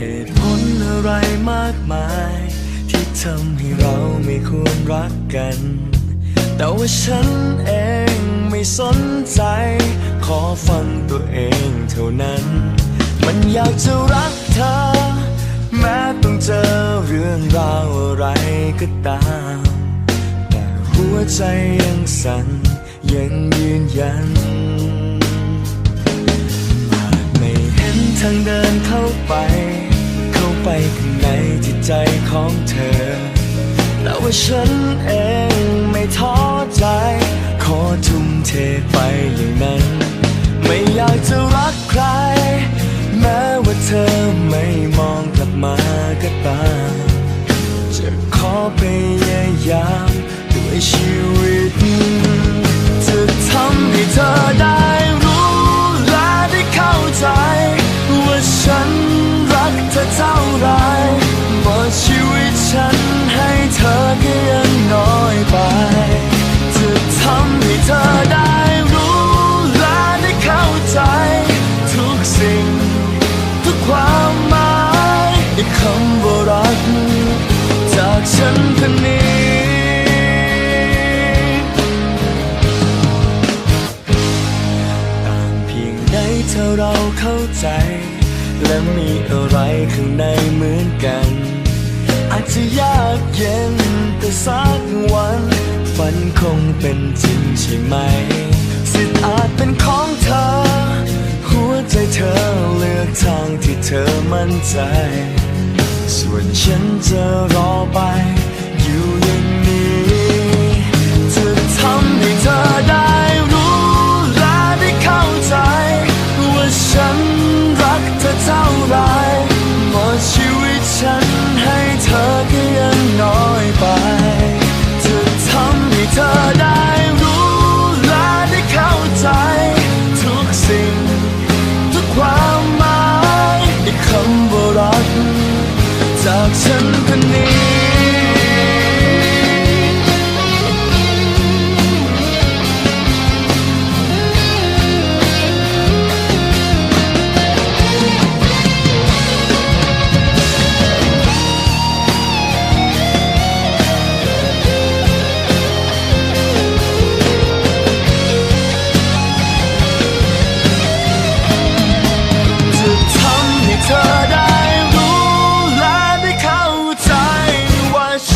เหตุผลอะไรมากมาย ที่ทำให้เราไม่ควรรักกัน แต่ว่าฉันเองไม่สนใจ ขอฟังตัวเองเท่านั้น มันอยากจะรักเธอ แม้ต้องเจอเรื่องราวอะไรก็ตาม แต่หัวใจยังสั่นยังยืนยัน ในจิตใจของเธอ แต่ว่าฉันเองไม่ท้อใจ ขอทุ่มเทไปอย่างนั้น ไม่อยากจะรักใคร แม้ว่าเธอไม่มองกลับมาก็ตาม จะขอพยายามด้วยชีวิตจะทำให้เธอได้ ฉันให้เธอก็ยังน้อยไป จะทำให้เธอได้รู้และได้เข้าใจ ทุกสิ่ง ทุกความหมายในคำว่ารัก จากฉันคนนี้ต่างเพียงใดเธอเราเข้าใจ และมีอะไรข้างใน ใช่ไหมสิทธิ์อาจเป็นของเธอ หัวใจเธอเลือกทางที่เธอมั่นใจ ส่วนฉันจะรอไป อยู่อย่างนี้จะทำให้เธอได้รู้และได้เข้าใจ ว่าฉันรักเธอเท่าไรหมดชีวิตฉันให้เธอก็ยังน้อยไป จะทำให้เธอ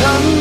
ำ